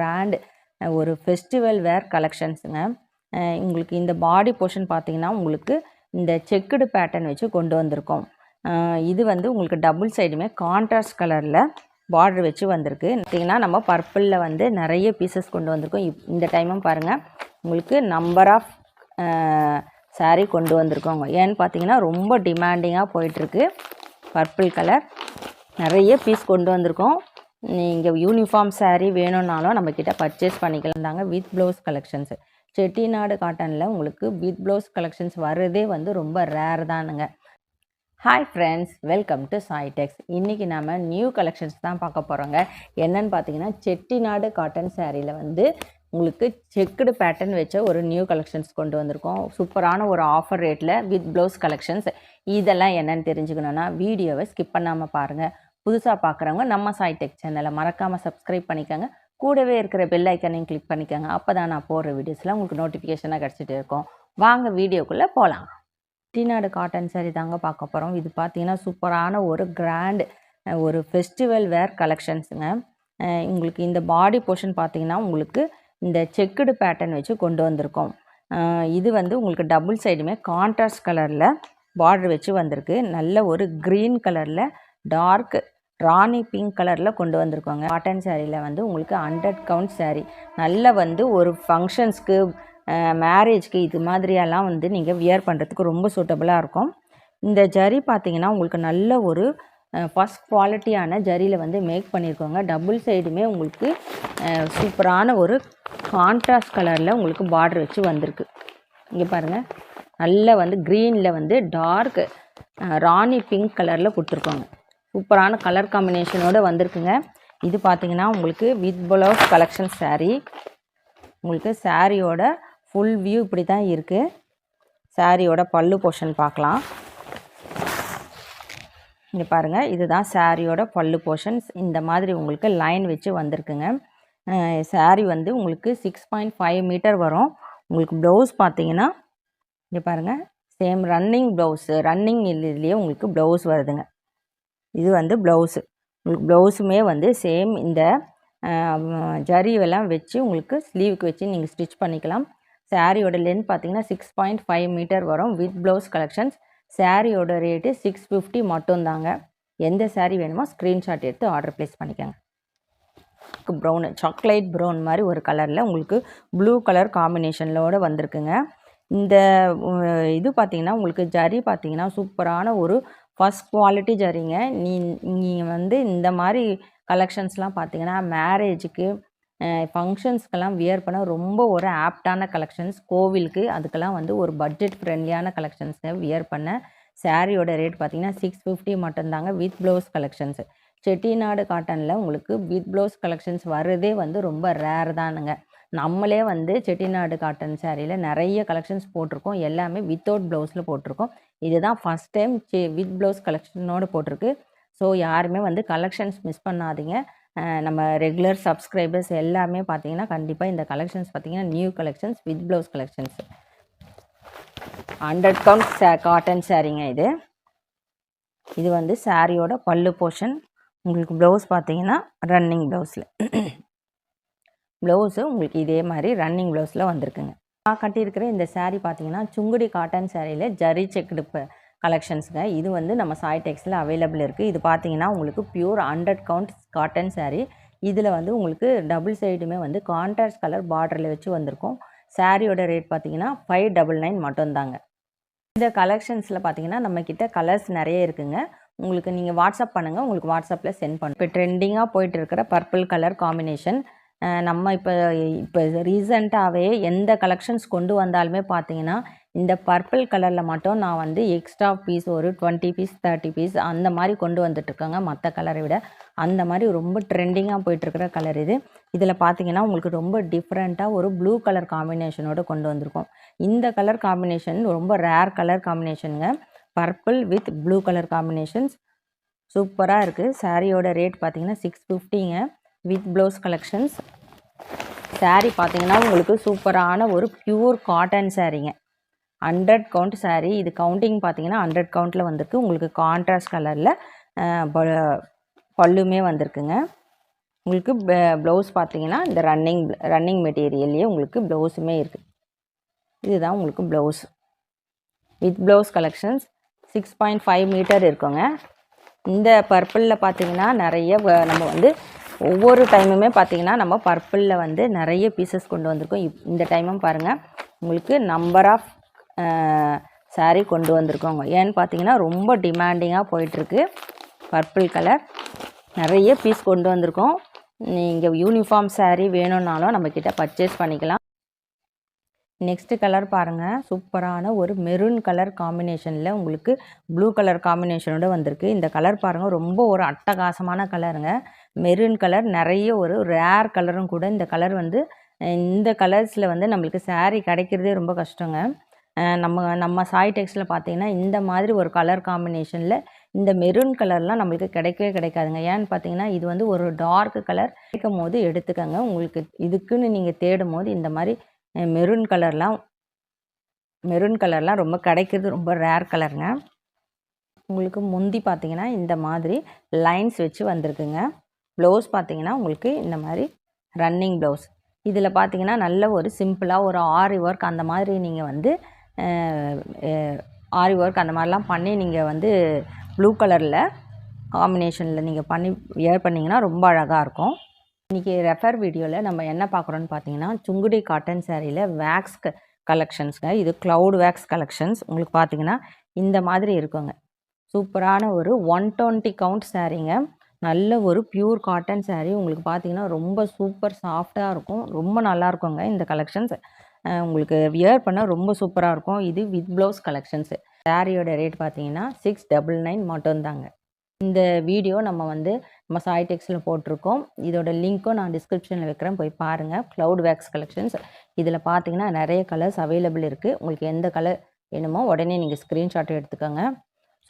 Grand ஒரு festival வேர் கலெக்ஷன்ஸுங்க உங்களுக்கு இந்த பாடி போர்ஷன் பார்த்தீங்கன்னா உங்களுக்கு இந்த செக்குடு பேட்டர்ன் வச்சு கொண்டு வந்திருக்கோம். இது வந்து உங்களுக்கு டபுள் சைடுமே கான்ட்ராஸ்ட் கலரில் பார்டர் வச்சு வந்திருக்கு. பார்த்தீங்கன்னா நம்ம பர்பிளில் வந்து நிறைய பீசஸ் கொண்டு வந்திருக்கோம். இப் இந்த டைமும் பாருங்கள் உங்களுக்கு நம்பர் ஆஃப் சாரீ கொண்டு வந்திருக்கோங்க. ஏன்னு பார்த்தீங்கன்னா ரொம்ப டிமாண்டிங்காக போயிட்டுருக்கு பர்பிள் கலர் நிறைய பீஸ் கொண்டு வந்திருக்கோம். நீங்கள் யூனிஃபார்ம் சேரீ வேணும்னாலும் நம்மக்கிட்ட பர்ச்சேஸ் பண்ணிக்கலாம் தாங்க வித் ப்ளவுஸ் கலெக்ஷன்ஸு செட்டிநாடு காட்டனில் உங்களுக்கு வித் ப்ளவுஸ் கலெக்ஷன்ஸ் வர்றதே வந்து ரொம்ப ரேர் தானுங்க. Hi friends welcome to Saitex இன்றைக்கி நம்ம நியூ கலெக்ஷன்ஸ் தான் பார்க்க போகிறோங்க என்னன்னு பார்த்தீங்கன்னா செட்டிநாடு காட்டன் சேரீயில் வந்து உங்களுக்கு செக்குடு பேட்டர்ன் வச்ச ஒரு நியூ கலெக்ஷன்ஸ் கொண்டு வந்திருக்கோம். சூப்பரான ஒரு ஆஃபர் ரேட்டில் வித் ப்ளவுஸ் கலெக்ஷன்ஸ் இதெல்லாம் என்னென்னு தெரிஞ்சுக்கணுன்னா வீடியோவை ஸ்கிப் பண்ணாமல் பாருங்கள் புதுசாக பார்க்குறவங்க நம்ம சாய்டெக் சேனலை மறக்காமல் சப்ஸ்கிரைப் பண்ணிக்கோங்க. கூடவே இருக்கிற பெல் ஐக்கனையும் கிளிக் பண்ணிக்கோங்க. அப்போ தான் நான் போடுற வீடியோஸ்லாம் உங்களுக்கு நோட்டிஃபிகேஷனாக கிடச்சிட்டு இருக்கும். வாங்க வீடியோக்குள்ளே போகலாம் டிநாடு காட்டன் சாரி தாங்க பார்க்க போகிறோம் இது பார்த்தீங்கன்னா சூப்பரான ஒரு கிராண்ட் ஒரு ஃபெஸ்டிவல் வேர் கலெக்ஷன்ஸுங்க உங்களுக்கு இந்த பாடி போர்ஷன் பார்த்தீங்கன்னா உங்களுக்கு இந்த செக்குடு பேட்டர்ன் வச்சு கொண்டு வந்திருக்கோம். இது வந்து உங்களுக்கு டபுள் சைடுமே கான்ட்ராஸ்ட் கலரில் பார்டர் வச்சு வந்திருக்கு. நல்ல ஒரு க்ரீன் கலரில் டார்க் ராணி பிங்க் கலரில் கொண்டு வந்திருக்கோங்க. காட்டன் சாரியில் வந்து உங்களுக்கு ஹண்ட்ரட் கவுண்ட் saree. நல்ல வந்து ஒரு ஃபங்க்ஷன்ஸ்க்கு மேரேஜ்க்கு இது மாதிரியெல்லாம் வந்து நீங்கள் வியர் பண்ணுறதுக்கு ரொம்ப சூட்டபுளாக இருக்கும். இந்த ஜரி பார்த்தீங்கன்னா உங்களுக்கு நல்ல ஒரு ஃபஸ்ட் குவாலிட்டியான ஜரியில் வந்து மேக் பண்ணியிருக்கோங்க. டபுள் சைடுமே உங்களுக்கு சூப்பரான ஒரு கான்ட்ராஸ்ட் கலரில் உங்களுக்கு பார்டர் வச்சு வந்திருக்கு. இங்கே பாருங்கள் நல்லா வந்து க்ரீனில் வந்து டார்க் ராணி பிங்க் கலரில் கொடுத்துருக்கோங்க. சூப்பரான கலர் காம்பினேஷனோடு வந்திருக்குங்க. இது பார்த்திங்கன்னா உங்களுக்கு வித் ப்ளவுஸ் கலெக்ஷன் சாரீ உங்களுக்கு சாரியோட ஃபுல் வியூ இப்படி தான் இருக்குது சாரியோட பல்லு போர்ஷன் பார்க்கலாம் இங்கே பாருங்கள் இதுதான் சாரியோட பல்லு போர்ஷன்ஸ் இந்த மாதிரி உங்களுக்கு லைன் வச்சு வந்திருக்குங்க. சாரி வந்து உங்களுக்கு சிக்ஸ் பாயிண்ட் ஃபைவ் மீட்டர் வரும். உங்களுக்கு ப்ளவுஸ் பார்த்தீங்கன்னா இங்கே பாருங்கள் சேம் ரன்னிங் ப்ளவுஸு ரன்னிங் இதுலேயே உங்களுக்கு ப்ளவுஸ் வருதுங்க. இது வந்து ப்ளவுஸு உங்களுக்கு ப்ளவுஸுமே வந்து சேம் இந்த ஜரியெல்லாம் வச்சு உங்களுக்கு ஸ்லீவுக்கு வச்சு நீங்கள் ஸ்டிச் பண்ணிக்கலாம். சாரியோட லென்த் பார்த்தீங்கன்னா சிக்ஸ் பாயிண்ட் ஃபைவ் மீட்டர் வரும். வித் ப்ளவுஸ் கலெக்ஷன்ஸ் சாரியோட ரேட்டு சிக்ஸ் ஃபிஃப்டி மட்டும்தாங்க. எந்த சாரீ வேணுமோ ஸ்க்ரீன்ஷாட் எடுத்து ஆர்டர் ப்ளேஸ் பண்ணிக்கோங்க. ப்ரௌனு சாக்லேட் ப்ரௌன் மாதிரி ஒரு கலரில் உங்களுக்கு ப்ளூ கலர் காம்பினேஷனோடு வந்திருக்குங்க. இந்த இது பார்த்திங்கன்னா உங்களுக்கு ஜரி பார்த்திங்கன்னா சூப்பரான ஒரு ஃபஸ்ட் குவாலிட்டி ஜரிங்க. நீ நீங்கள் வந்து இந்த மாதிரி கலெக்ஷன்ஸ்லாம் பார்த்தீங்கன்னா மேரேஜுக்கு ஃபங்க்ஷன்ஸ்க்கெல்லாம் வியர் பண்ண ரொம்ப ஒரு ஆப்டான கலெக்ஷன்ஸ் கோவிலுக்கு அதுக்கெல்லாம் வந்து ஒரு பட்ஜெட் ஃப்ரெண்ட்லியான கலெக்ஷன்ஸை வியர் பண்ண. சாரியோட ரேட் பார்த்தீங்கன்னா சிக்ஸ் ஃபிஃப்டி மட்டும்தாங்க வித் ப்ளவுஸ் கலெக்ஷன்ஸு செட்டிநாடு காட்டனில் உங்களுக்கு வித் ப்ளவுஸ் கலெக்ஷன்ஸ் வர்றதே வந்து ரொம்ப ரேர் தானுங்க. நம்மளே வந்து செட்டிநாடு காட்டன் சேரீயில் நிறைய கலெக்ஷன்ஸ் போட்டிருக்கோம். எல்லாமே வித்தவுட் ப்ளவுஸில் போட்டிருக்கோம். இதுதான் ஃபஸ்ட் டைம் வித் ப்ளவுஸ் கலெக்ஷனோடு போட்டிருக்கு. ஸோ யாருமே வந்து கலெக்ஷன்ஸ் மிஸ் பண்ணாதீங்க. நம்ம ரெகுலர் சப்ஸ்கிரைபர்ஸ் எல்லாமே பார்த்தீங்கன்னா கண்டிப்பாக இந்த கலெக்ஷன்ஸ் பார்த்தீங்கன்னா new collections with blouse collections hundred count say cotton சாரீங்க இது. இது வந்து சாரியோட பல்லு போர்ஷன் உங்களுக்கு ப்ளவுஸ் பார்த்தீங்கன்னா ரன்னிங் ப்ளவுஸில் ப்ளவுஸு உங்களுக்கு இதே மாதிரி ரன்னிங் ப்ளவுஸில் வந்திருக்குங்க. நான் கட்டியிருக்கிற இந்த saree பார்த்தீங்கன்னா சுங்குடி காட்டன் சாரியில் ஜரி செக்குடுப்பு கலெக்ஷன்ஸுங்க இது வந்து நம்ம சாய் டெக்ஸில் அவைலபிள் இருக்குது இது பார்த்தீங்கன்னா உங்களுக்கு pure hundred count cotton sari இதில் வந்து உங்களுக்கு டபுள் சைடுமே வந்து கான்ட்ராஸ்ட் கலர் பார்டரில் வச்சு வந்திருக்கும். சாரியோட ரேட் பார்த்தீங்கன்னா ஃபைவ் டபுள் நைன் மட்டும்தாங்க இந்த கலெக்ஷன்ஸில் பார்த்தீங்கன்னா நம்மக்கிட்ட கலர்ஸ் நிறைய இருக்குங்க. உங்களுக்கு நீங்கள் வாட்ஸ்அப் பண்ணுங்கள் உங்களுக்கு வாட்ஸ்அப்பில் சென்ட் பண்ணுங்கள் இப்போ ட்ரெண்டிங்காக போயிட்டு இருக்கிற பர்பிள் கலர் காம்பினேஷன் நம்ம இப்போ இப்போ ரீசண்டாகவே எந்த கலெக்ஷன்ஸ் கொண்டு வந்தாலுமே பார்த்தீங்கன்னா இந்த பர்பிள் கலரில் மட்டும் நான் வந்து எக்ஸ்ட்ரா பீஸ் ஒரு டுவெண்ட்டி பீஸ் தேர்ட்டி பீஸ் அந்த மாதிரி கொண்டு வந்துட்டுருக்காங்க மற்ற கலரை விட அந்த மாதிரி ரொம்ப ட்ரெண்டிங்காக போயிட்டுருக்கிற கலர் இது. இதில் பார்த்தீங்கன்னா உங்களுக்கு ரொம்ப டிஃப்ரெண்ட்டாக ஒரு ப்ளூ கலர் காம்பினேஷனோடு கொண்டு வந்திருக்கோம். இந்த கலர் காம்பினேஷன் ரொம்ப rare colour காம்பினேஷனுங்க purple with blue colour combinations சூப்பராக இருக்குது சாரியோட ரேட் பார்த்தீங்கன்னா சிக்ஸ் ஃபிஃப்டிங்க வித் ப்ளவுஸ் கலெக்ஷன்ஸ். சாரீ பார்த்தீங்கன்னா உங்களுக்கு சூப்பரான ஒரு pure cotton சாரீங்க. Hundred count sari. இது கவுண்டிங் பார்த்தீங்கன்னா ஹண்ட்ரட் கவுண்ட்டில் வந்திருக்கு. உங்களுக்கு கான்ட்ராஸ்ட் கலரில் பல்லுமே வந்திருக்குங்க. உங்களுக்கு ப்ளவுஸ் பார்த்தீங்கன்னா இந்த ரன்னிங் ரன்னிங் மெட்டீரியல்லையே உங்களுக்கு ப்ளவுஸுமே இருக்குது இதுதான் உங்களுக்கு blouse with blouse collections six point five meter இருக்குங்க. இந்த பர்பிளில் பார்த்தீங்கன்னா நிறைய வ- நம்ம வந்து ஒவ்வொரு டைமுமே பார்த்தீங்கன்னா நம்ம பர்பிளில் வந்து நிறைய பீசஸ் கொண்டு வந்திருக்கோம். இப் இந்த டைமும் பாருங்கள் உங்களுக்கு நம்பர் ஆஃப் சாரீ கொண்டு வந்திருக்கோங்க. ஏன்னு பார்த்தீங்கன்னா ரொம்ப டிமாண்டிங்காக போயிட்டுருக்கு. பர்பிள் கலர் நிறைய பீஸ் கொண்டு வந்திருக்கோம். நீங்கள் யூனிஃபார்ம் சாரீ வேணும்னாலும் நம்மக்கிட்ட பர்ச்சேஸ் பண்ணிக்கலாம். நெக்ஸ்ட் கலர் பாருங்கள் சூப்பரான ஒரு மெரூன் கலர் காம்பினேஷனில் உங்களுக்கு ப்ளூ கலர் காம்பினேஷனோட வந்திருக்கு. இந்த கலர் பாருங்கள் ரொம்ப ஒரு அட்டகாசமான கலருங்க மெரூன் கலர் நிறைய ஒரு ரேர் கலரும் கூட இந்த கலர் வந்து இந்த கலர்ஸில் வந்து நம்மளுக்கு சாரீ கிடைக்கிறதே ரொம்ப கஷ்டங்க. நம்ம நம்ம சாய் டெக்ஸில் பார்த்தீங்கன்னா இந்த மாதிரி ஒரு கலர் காம்பினேஷனில் இந்த மெரூன் கலர்லாம் நம்மளுக்கு கிடைக்கவே கிடைக்காதுங்க. ஏன்னு பார்த்தீங்கன்னா இது வந்து ஒரு டார்க் கலர் கிடைக்கும் போது எடுத்துக்கங்க. உங்களுக்கு இதுக்குன்னு நீங்கள் தேடும் போது இந்த மாதிரி மெரூன் கலர்லாம் மெரூன் கலர்லாம் ரொம்ப கிடைக்கிறது ரொம்ப ரேர் கலருங்க. உங்களுக்கு முந்தி பார்த்தீங்கன்னா இந்த மாதிரி லைன்ஸ் வச்சு வந்திருக்குங்க. ப்ளவுஸ் பார்த்தீங்கன்னா உங்களுக்கு இந்த மாதிரி ரன்னிங் ப்ளவுஸ். இதில் பார்த்தீங்கன்னா நல்ல ஒரு சிம்பிளாக ஒரு ஆரி ஒர்க் அந்த மாதிரி நீங்கள் வந்து ஆரி ஒர்க் அந்த மாதிரிலாம் பண்ணி நீங்கள் வந்து ப்ளூ கலரில் காம்பினேஷனில் நீங்கள் பண்ணி வியர் பண்ணிங்கன்னா ரொம்ப அழகாக இருக்கும். இன்றைக்கி ரெஃபர் வீடியோவில் நம்ம என்ன பார்க்குறோன்னு பார்த்தீங்கன்னா சுங்குடி காட்டன் சேரீயில் வேக்ஸ் க கலெக்ஷன்ஸுங்க. இது க்ளவுட் வேக்ஸ் கலெக்ஷன்ஸ். உங்களுக்கு பார்த்தீங்கன்னா இந்த மாதிரி இருக்குங்க. சூப்பரான ஒரு ஒன் டுவெண்ட்டி கவுண்ட் சேரீங்க. நல்ல ஒரு பியூர் காட்டன் சாரீ உங்களுக்கு பார்த்தீங்கன்னா ரொம்ப சூப்பர் சாஃப்டாக இருக்கும். ரொம்ப நல்லா இருக்குங்க இந்த கலெக்ஷன்ஸ் உங்களுக்கு வியர் பண்ண ரொம்ப சூப்பராக இருக்கும். இது வித் ப்ளவுஸ் கலெக்ஷன்ஸு சாரியோட ரேட் பார்த்தீங்கன்னா சிக்ஸ் டபுள் நைன் மட்டும்தாங்க. இந்த வீடியோ நம்ம வந்து நம்ம சாய் டெக்ஸில் போட்டிருக்கோம். இதோட லிங்க்கும் நான் டிஸ்கிரிப்ஷனில் வைக்கிறேன். போய் பாருங்கள் க்ளவுட் வேக்ஸ் கலெக்ஷன்ஸ் இதில் பார்த்தீங்கன்னா நிறைய கலர்ஸ் அவைலபிள் இருக்குது உங்களுக்கு எந்த கலர் வேணுமோ உடனே நீங்கள் ஸ்க்ரீன்ஷாட் எடுத்துக்கோங்க.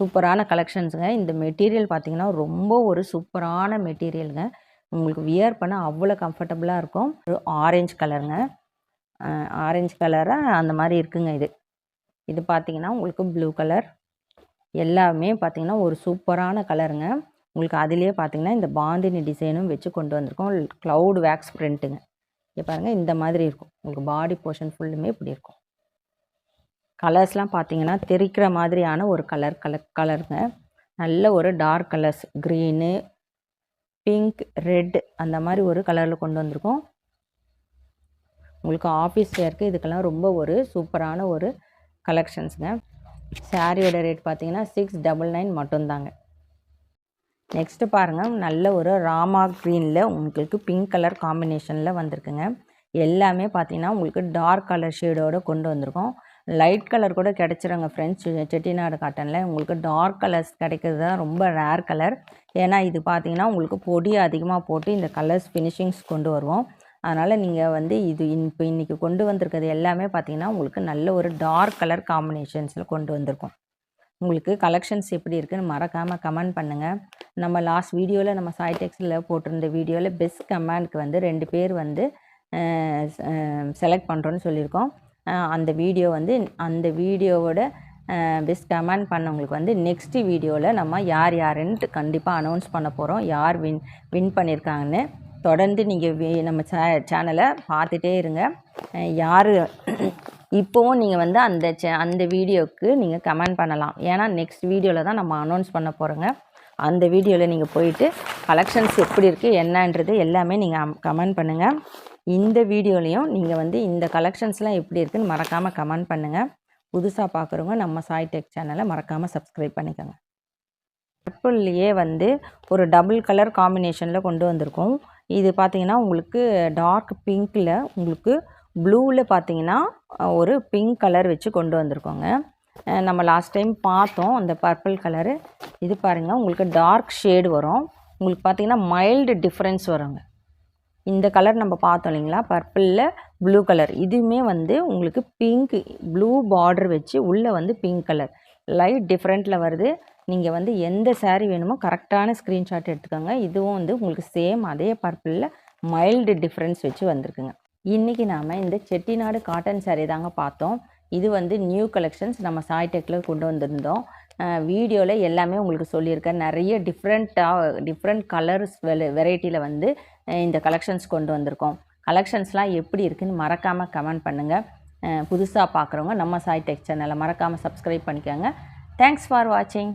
சூப்பரான கலெக்ஷன்ஸுங்க. இந்த மெட்டீரியல் பார்த்தீங்கன்னா ரொம்ப ஒரு சூப்பரான மெட்டீரியலுங்க. உங்களுக்கு வியர் பண்ண அவ்வளோ கம்ஃபர்டபுளாக இருக்கும். ஒரு ஆரஞ்சு கலருங்க. ஆரஞ்சு கலராக அந்த மாதிரி இருக்குங்க இது. இது பார்த்தீங்கன்னா உங்களுக்கு ப்ளூ கலர். எல்லாமே பார்த்தீங்கன்னா ஒரு சூப்பரான கலருங்க. உங்களுக்கு அதிலே பார்த்தீங்கன்னா இந்த பாந்தினி டிசைனும் வச்சு கொண்டு வந்திருக்கோம். க்ளவுட் வேக்ஸ் பிரிண்ட்டுங்க. இங்கே பாருங்கள் இந்த மாதிரி இருக்கும். உங்களுக்கு பாடி போர்ஷன் ஃபுல்லுமே இப்படி இருக்கும். கலர்ஸ்லாம் பார்த்தீங்கன்னா தெரிக்கிற மாதிரியான ஒரு கலர் கலர் கலருங்க நல்ல ஒரு dark colours green pink red அந்த மாதிரி ஒரு கலரில் கொண்டு வந்திருக்கோம். உங்களுக்கு ஆஃபீஸ் வேர்க்கு இதுக்கெல்லாம் ரொம்ப ஒரு சூப்பரான ஒரு கலெக்ஷன்ஸுங்க சாரியோட ரேட் பார்த்தீங்கன்னா சிக்ஸ் டபுள் நைன் மட்டும்தாங்க. நெக்ஸ்ட்டு பாருங்கள் நல்ல ஒரு ராமா க்ரீனில் உங்களுக்கு பிங்க் கலர் காம்பினேஷனில் வந்திருக்குங்க. எல்லாமே பார்த்தீங்கன்னா உங்களுக்கு டார்க் கலர் ஷேடோடு கொண்டு வந்திருக்கோம். லைட் கலர் கூட கிடச்சிருங்க ஃப்ரெண்ட்ஸ் செட்டிநாடு காட்டனில் உங்களுக்கு டார்க் கலர்ஸ் கிடைக்கிறது தான் ரொம்ப ரேர் கலர் ஏன்னா இது பார்த்தீங்கன்னா உங்களுக்கு பொடி அதிகமாக போட்டு இந்த கலர்ஸ் ஃபினிஷிங்ஸ் கொண்டு வருவோம். அதனால் நீங்கள் வந்து இது இப்போ இன்றைக்கி கொண்டு வந்திருக்கிறது எல்லாமே பார்த்தீங்கன்னா உங்களுக்கு நல்ல ஒரு டார்க் கலர் காம்பினேஷன்ஸில் கொண்டு வந்திருக்கோம். உங்களுக்கு கலெக்ஷன்ஸ் எப்படி இருக்குன்னு மறக்காமல் கமெண்ட் பண்ணுங்கள் நம்ம லாஸ்ட் வீடியோவில் நம்ம சாய்டெக்ஸில் போட்டிருந்த வீடியோவில் பெஸ்ட் கமெண்ட்க்கு வந்து ரெண்டு பேர் வந்து செலக்ட் பண்ணுறோன்னு சொல்லியிருக்கோம். அந்த வீடியோ வந்து அந்த வீடியோவோட பெஸ்ட் கமெண்ட் பண்ணவங்களுக்கு வந்து நெக்ஸ்ட் வீடியோவில் நம்ம யார் யாருன்ட்டு கண்டிப்பாக அனௌன்ஸ் பண்ண போகிறோம் யார் வின் வின் பண்ணியிருக்காங்கன்னு தொடர்ந்து நீங்கள் நம்ம சே சேனலை பார்த்துட்டே இருங்க. யார் இப்போவும் நீங்கள் வந்து அந்த சே அந்த வீடியோவுக்கு நீங்கள் கமெண்ட் பண்ணலாம். ஏன்னா நெக்ஸ்ட் வீடியோவில் தான் நம்ம அனௌன்ஸ் பண்ண போகிறோங்க அந்த வீடியோவில் நீங்கள் போயிட்டு கலெக்ஷன்ஸ் எப்படி இருக்குது என்னன்றது எல்லாமே நீங்கள் கமெண்ட் பண்ணுங்கள் இந்த வீடியோலையும் நீங்கள் வந்து இந்த கலெக்ஷன்ஸ்லாம் எப்படி இருக்குன்னு மறக்காமல் கமெண்ட் பண்ணுங்கள் புதுசாக பார்க்குறவங்க நம்ம சாய் டெக் சேனலை மறக்காமல் சப்ஸ்கிரைப் பண்ணிக்கோங்க. பர்பிள்லேயே வந்து ஒரு டபுள் கலர் காம்பினேஷனில் கொண்டு வந்திருக்கோம். இது பார்த்தீங்கன்னா உங்களுக்கு டார்க் பிங்க்கில் உங்களுக்கு ப்ளூவில் பார்த்தீங்கன்னா ஒரு பிங்க் கலர் வச்சு கொண்டு வந்திருக்கோங்க. நம்ம லாஸ்ட் டைம் பார்த்தோம் அந்த பர்பிள் கலரு இது பாருங்கள் உங்களுக்கு டார்க் ஷேடு வரும். உங்களுக்கு பார்த்தீங்கன்னா மைல்டு டிஃப்ரென்ஸ் வருங்க. இந்த கலர் நம்ம பார்த்தோம் இல்லைங்களா? பர்பிளில் ப்ளூ கலர் இதுவுமே வந்து உங்களுக்கு பிங்க் ப்ளூ பார்டர் வச்சு உள்ளே வந்து பிங்க் கலர் லைட் டிஃப்ரெண்ட்டில் வருது. நீங்கள் வந்து எந்த சேரீ வேணுமோ கரெக்டான ஸ்க்ரீன்ஷாட் எடுத்துக்கோங்க. இதுவும் வந்து உங்களுக்கு சேம் அதே பர்பிளில் மைல்டு டிஃப்ரென்ஸ் வச்சு வந்திருக்குங்க. இன்றைக்கி நாம் இந்த செட்டிநாடு காட்டன் சேரீ தாங்க பார்த்தோம். இது வந்து நியூ கலெக்ஷன்ஸ் நம்ம சாய்டெக்கில் கொண்டு வந்திருந்தோம். வீடியோவில் எல்லாமே உங்களுக்கு சொல்லியிருக்கேன். நிறைய டிஃப்ரெண்ட்டாக டிஃப்ரெண்ட் கலர்ஸ் வெரைட்டியில் வந்து இந்த கலெக்ஷன்ஸ் கொண்டு வந்திருக்கோம். கலெக்ஷன்ஸ்லாம் எப்படி இருக்குதுன்னு மறக்காமல் கமெண்ட் பண்ணுங்கள் புதுசாக பார்க்குறவங்க நம்ம சாய் டெக் சேனலை மறக்காமல் சப்ஸ்கிரைப் பண்ணிக்கோங்க. தேங்க்ஸ் ஃபார் வாட்சிங்